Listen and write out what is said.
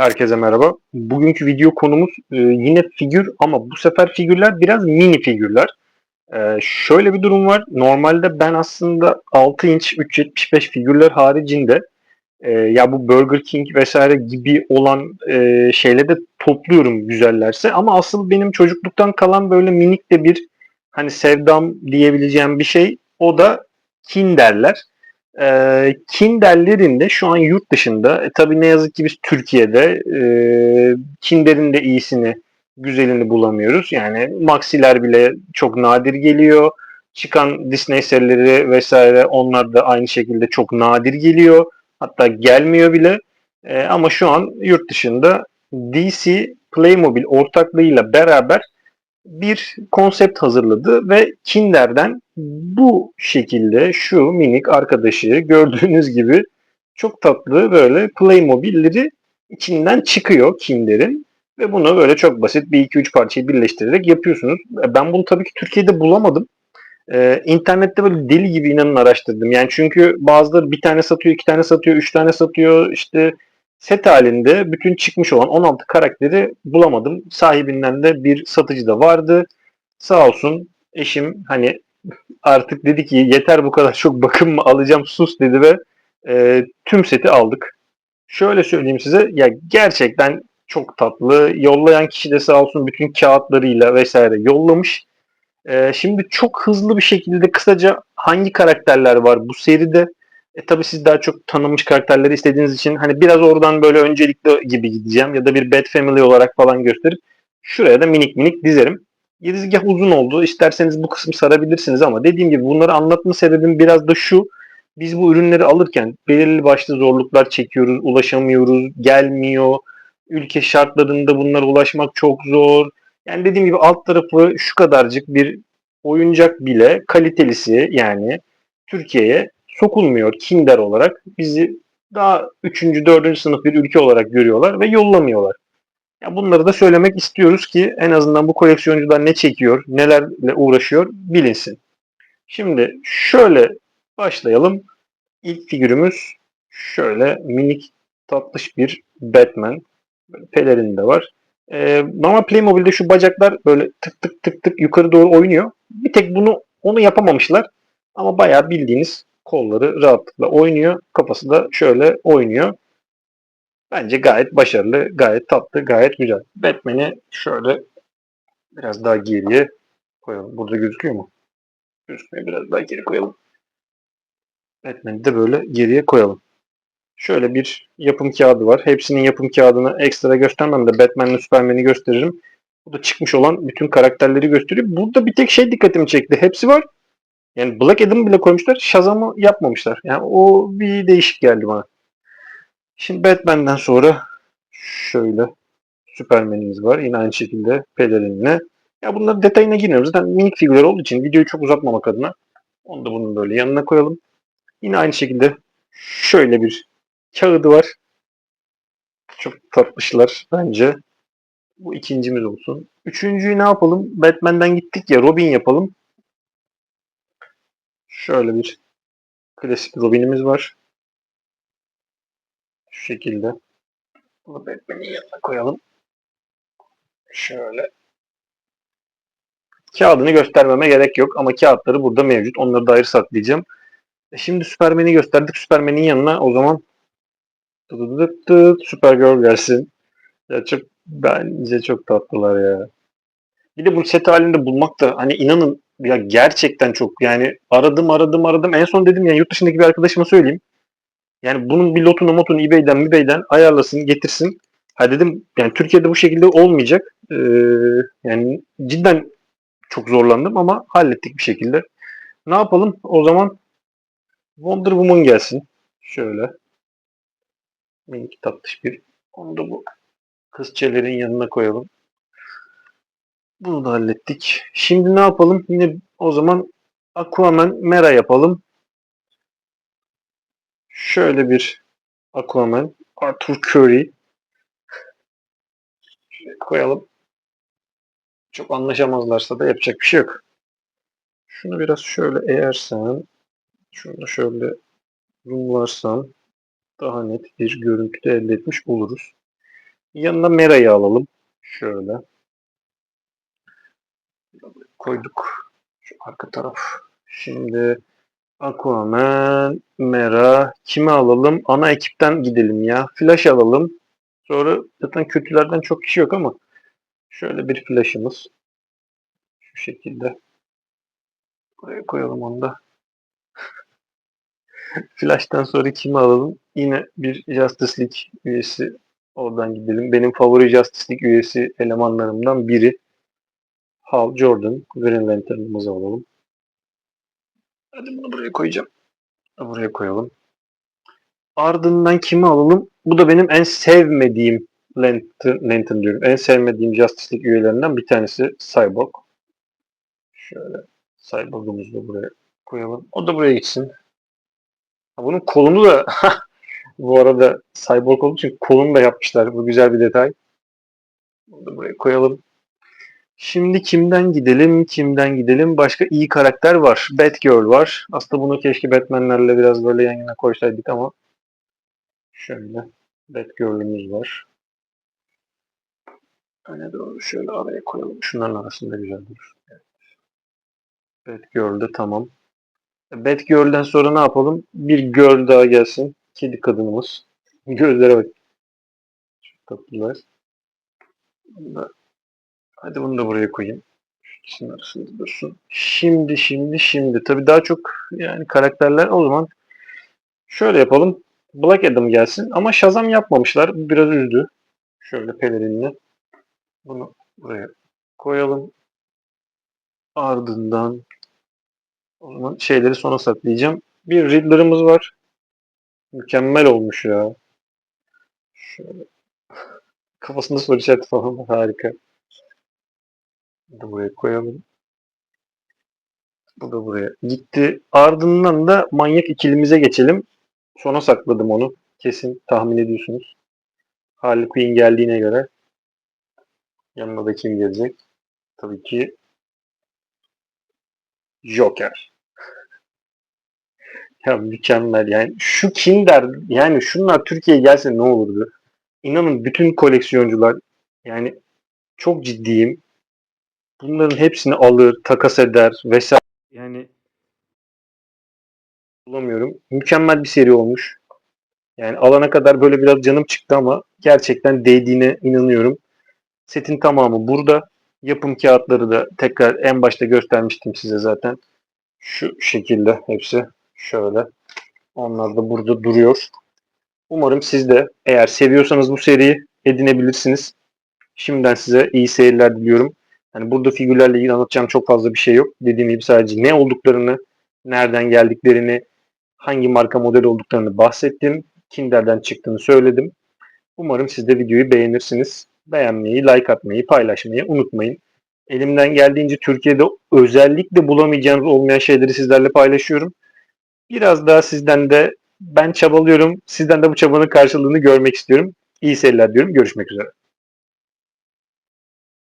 Herkese merhaba. Bugünkü video konumuz e, yine figür ama bu sefer figürler biraz mini figürler. E, şöyle bir durum var. Normalde ben aslında 6 inç 3.75 figürler haricinde e, ya bu Burger King vesaire gibi olan e, şeyleri de topluyorum güzellerse. Ama asıl benim çocukluktan kalan böyle minik de bir hani sevdam diyebileceğim bir şey. O da Kinder'ler. Eee, Kinder'lerin de şu an yurt dışında, e, tabii ne yazık ki biz Türkiye'de eee, Kinder'in de iyisini, güzelini bulamıyoruz. Yani Maxi'ler bile çok nadir geliyor. Çıkan Disney serileri vesaire onlar da aynı şekilde çok nadir geliyor. Hatta gelmiyor bile. Eee, ama şu an yurt dışında DC Playmobil ortaklığıyla beraber bir konsept hazırladı ve Kinder'den bu şekilde şu minik arkadaşı gördüğünüz gibi çok tatlı böyle Playmobil'leri içinden çıkıyor Kinder'in ve bunu böyle çok basit bir iki üç parçayı birleştirerek yapıyorsunuz. Ben bunu tabii ki Türkiye'de bulamadım. Ee, internette böyle deli gibi inanın araştırdım. Yani çünkü bazıları bir tane satıyor, iki tane satıyor, üç tane satıyor. İşte set halinde bütün çıkmış olan 16 karakteri bulamadım. Sahibinden de bir satıcı da vardı. Sağ olsun eşim hani artık dedi ki yeter bu kadar çok bakım mı alacağım sus dedi ve e, tüm seti aldık. Şöyle söyleyeyim size ya gerçekten çok tatlı. Yollayan kişi de sağ olsun bütün kağıtlarıyla vesaire yollamış. Ee, şimdi çok hızlı bir şekilde kısaca hangi karakterler var bu seride? E tabi siz daha çok tanınmış karakterleri istediğiniz için hani biraz oradan böyle öncelikli gibi gideceğim ya da bir Bad Family olarak falan gösterip şuraya da minik minik dizerim. Girizgah uzun oldu. İsterseniz bu kısmı sarabilirsiniz ama dediğim gibi bunları anlatma sebebim biraz da şu. Biz bu ürünleri alırken belirli başlı zorluklar çekiyoruz, ulaşamıyoruz, gelmiyor. Ülke şartlarında bunlara ulaşmak çok zor. Yani dediğim gibi alt tarafı şu kadarcık bir oyuncak bile kalitelisi yani Türkiye'ye sokulmuyor Kinder olarak. Bizi daha 3. 4. sınıf bir ülke olarak görüyorlar ve yollamıyorlar. Ya bunları da söylemek istiyoruz ki en azından bu koleksiyoncular ne çekiyor, nelerle uğraşıyor bilinsin. Şimdi şöyle başlayalım. İlk figürümüz şöyle minik tatlış bir Batman. Pelerin de var. Ee, normal Playmobil'de şu bacaklar böyle tık tık tık tık yukarı doğru oynuyor. Bir tek bunu onu yapamamışlar. Ama bayağı bildiğiniz kolları rahatlıkla oynuyor. Kafası da şöyle oynuyor. Bence gayet başarılı, gayet tatlı, gayet güzel. Batman'i şöyle biraz daha geriye koyalım. Burada gözüküyor mu? Gözükmüyor. Biraz daha geri koyalım. Batman'i de böyle geriye koyalım. Şöyle bir yapım kağıdı var. Hepsinin yapım kağıdını ekstra göstermem de Batman'le Superman'i gösteririm. Bu da çıkmış olan bütün karakterleri gösteriyor. Burada bir tek şey dikkatimi çekti. Hepsi var. Yani Black Adam bile koymuşlar. Shazam'ı yapmamışlar. Yani o bir değişik geldi bana. Şimdi Batman'den sonra şöyle Superman'imiz var. Yine aynı şekilde pelerinle. Ya bunların detayına girmiyorum. Zaten minik figürler olduğu için videoyu çok uzatmamak adına onu da bunun böyle yanına koyalım. Yine aynı şekilde şöyle bir kağıdı var. Çok tatlışlar bence. Bu ikincimiz olsun. Üçüncüyü ne yapalım? Batman'den gittik ya Robin yapalım. Şöyle bir klasik Robin'imiz var. Şu şekilde. Bunu Batman'in yanına koyalım. Şöyle. Kağıdını göstermeme gerek yok ama kağıtları burada mevcut. Onları da ayrı saklayacağım. E şimdi Superman'i gösterdik. Superman'in yanına o zaman Dıdıdıt dıt, Supergirl gelsin. Ya çok bence çok tatlılar ya. Bir de bu set halinde bulmak da hani inanın ya gerçekten çok yani aradım aradım aradım. En son dedim yani yurt dışındaki bir arkadaşıma söyleyeyim. Yani bunun bir lotunu motunu eBay'den eBay'den ayarlasın getirsin. Ha dedim yani Türkiye'de bu şekilde olmayacak. Ee, yani cidden çok zorlandım ama hallettik bir şekilde. Ne yapalım? O zaman Wonder Woman gelsin. Şöyle. Minik tatlış bir. Onu da bu kızçelerin yanına koyalım. Bunu da hallettik. Şimdi ne yapalım? Yine o zaman Aquaman Mera yapalım. Şöyle bir Aquaman. Arthur Curry. Şöyle koyalım. Çok anlaşamazlarsa da yapacak bir şey yok. Şunu biraz şöyle eğersen, şunu da şöyle zoomlarsan daha net bir görüntü de elde etmiş oluruz. Yanına Mera'yı alalım. Şöyle. Koyduk. Şu arka taraf. Şimdi Aquaman, Mera. Kimi alalım? Ana ekipten gidelim ya. Flash alalım. Sonra zaten kötülerden çok kişi yok ama şöyle bir flash'ımız. Şu şekilde. Buraya koyalım onu da. Flash'tan sonra kimi alalım? Yine bir Justice League üyesi oradan gidelim. Benim favori Justice League üyesi elemanlarımdan biri. Hal Jordan. Green Lantern'ımızı alalım. Hadi bunu buraya koyacağım. Buraya koyalım. Ardından kimi alalım? Bu da benim en sevmediğim Lantern, Lantern diyorum. En sevmediğim Justice League üyelerinden bir tanesi Cyborg. Şöyle Cyborg'umuzu da buraya koyalım. O da buraya gitsin. Bunun kolunu da bu arada Cyborg olduğu için kolunu da yapmışlar. Bu güzel bir detay. Onu da buraya koyalım. Şimdi kimden gidelim? Kimden gidelim? Başka iyi karakter var. Batgirl var. Aslında bunu keşke Batman'lerle biraz böyle yan yana koysaydık ama şöyle Batgirl'ümüz var. Öne doğru şöyle araya koyalım. Şunların arasında güzel durur. Evet. Batgirl de tamam. Batgirl'den sonra ne yapalım? Bir girl daha gelsin. Kedi kadınımız. Gözlere bak. Çok tatlılar. Hadi bunu da buraya koyayım. İkisinin arasında dursun. Şimdi, şimdi, şimdi. Tabii daha çok yani karakterler o zaman şöyle yapalım. Black Adam gelsin ama Shazam yapmamışlar. Bu Biraz üzdü. Şöyle pelerinle. Bunu buraya koyalım. Ardından o zaman şeyleri sona saklayacağım. Bir Riddler'ımız var. Mükemmel olmuş ya. Şöyle. Kafasında soru işareti falan. Harika. Da buraya koyalım. Bu da buraya gitti. Ardından da manyak ikilimize geçelim. Sona sakladım onu. Kesin tahmin ediyorsunuz. Harley Quinn geldiğine göre yanına da kim gelecek? Tabii ki Joker. Ya mükemmel yani. Şu Kinder yani şunlar Türkiye'ye gelse ne olurdu? İnanın bütün koleksiyoncular yani çok ciddiyim. Bunların hepsini alır, takas eder vesaire. Yani bulamıyorum. Mükemmel bir seri olmuş. Yani alana kadar böyle biraz canım çıktı ama gerçekten değdiğine inanıyorum. Setin tamamı burada. Yapım kağıtları da tekrar en başta göstermiştim size zaten. Şu şekilde hepsi şöyle. Onlar da burada duruyor. Umarım siz de eğer seviyorsanız bu seriyi edinebilirsiniz. Şimdiden size iyi seyirler diliyorum. Yani burada figürlerle ilgili anlatacağım çok fazla bir şey yok. Dediğim gibi sadece ne olduklarını, nereden geldiklerini, hangi marka model olduklarını bahsettim. Kinder'den çıktığını söyledim. Umarım siz de videoyu beğenirsiniz. Beğenmeyi, like atmayı, paylaşmayı unutmayın. Elimden geldiğince Türkiye'de özellikle bulamayacağınız olmayan şeyleri sizlerle paylaşıyorum. Biraz daha sizden de ben çabalıyorum. Sizden de bu çabanın karşılığını görmek istiyorum. İyi seyirler diyorum. Görüşmek üzere.